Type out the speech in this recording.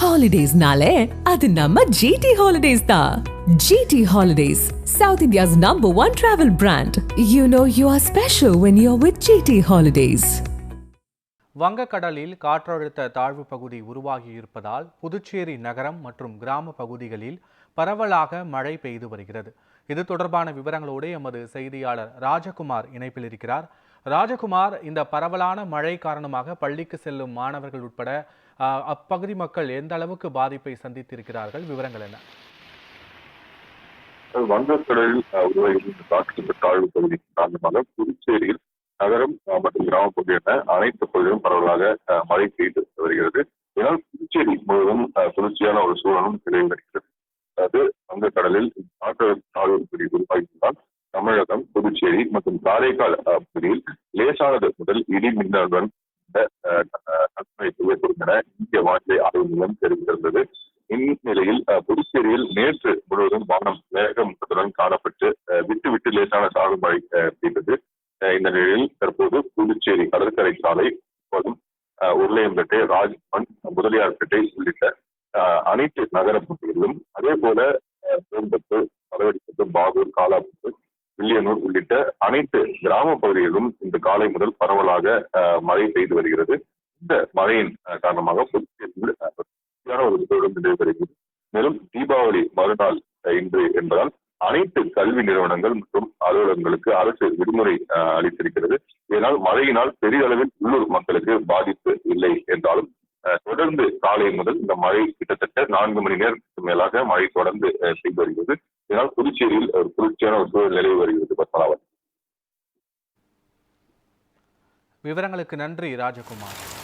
ஹாலிடேஸ்னாலே அது நம்ம ஜிடி ஹாலிடேஸ் தான் GT Holidays South India's number one travel brand you know you are special when you are with GT Holidays வங்கக்கடலில் காற்றழுத்த தாழ்வு பகுதி உருவாகி இருப்பதால் புதுச்சேரி நகரம் மற்றும் கிராம பகுதிகளில் பரவலாக மழை பெய்து வருகிறது. இது தொடர்பான விவரங்களோடு எமது செய்தியாளர் ராஜகுமார் இணைப்பில் இருக்கிறார். ராஜகுமார் இந்த பரவலான மழை காரணமாக பள்ளிக்கு செல்லும் மாணவர்கள் உட்பட ஆஹ், அப்பகுதி மக்கள் எந்த அளவுக்கு பாதிப்பை சந்தித்திருக்கிறார்கள்? விவரங்கள் என்ன? வங்கக்கடலில் உருவாகியிருந்த காற்றழுத்த தாழ்வு பகுதி காரணமாக புதுச்சேரியில் நகரம் மற்றும் கிராமப்பகுதி என அனைத்து பகுதிகளும் பரவலாக அஹ், மழை பெய்து வருகிறது. இதனால் புதுச்சேரி முழுவதும் அஹ், குளிர்ச்சியான ஒரு சூழலும் நிலவி வருகிறது. அதாவது வங்கக்கடலில் காற்றழுத்த தாழ்வு பகுதி உருவாகியிருந்தால் தமிழகம் புதுச்சேரி மற்றும் காரைக்கால் பகுதியில் லேசானது முதல் இடி மின்னலுடன் அஹ், என இந்திய வானிலை ஆய்வு மூலம் தெரிவித்திருந்தது. இந்நிலையில் புதுச்சேரியில் நேற்று முழுவதும் வானம் மேகமூட்டத்துடன் காணப்பட்டு விட்டு விட்டு லேசான சாகு மழை பெய்தது. இந்த நிலையில் தற்போது புதுச்சேரி கடற்கரை சாலை போதும் உருளையம்பேட்டை ராஜ்பவன் முதலியார்பேட்டை உள்ளிட்ட அனைத்து நகர பகுதிகளிலும் அதே போல அஹ், பெரும்பத்து பாகூர் காலாப்பட்டு வில்லியனூர் உள்ளிட்ட அனைத்து கிராம பகுதிகளிலும் இந்த காலை முதல் பரவலாக மழை பெய்து வருகிறது. இந்த மழையின் காரணமாக புதுச்சேரியில் ஒரு வருகிறது. மேலும் தீபாவளி மறுநாள் இன்று என்பதால் அனைத்து கல்வி நிறுவனங்கள் மற்றும் அலுவலகங்களுக்கு அரசு விடுமுறை அளித்திருக்கிறது. இதனால் மழையினால் பெரிய அளவில் உள்ளூர் மக்களுக்கு பாதிப்பு இல்லை என்றாலும் தொடர்ந்து காலை முதல் இந்த மழை கிட்டத்தட்ட நான்கு மணி நேரத்துக்கு மேலாக மழை தொடர்ந்து செய்து பெய்து வருகிறது. புதுச்சேரியில் ஒரு குளிர்ச்சியான ஒரு சூழல் நிலவி வருகிறது. பத்மநாபன். விவரங்களுக்கு நன்றி ராஜகுமார்.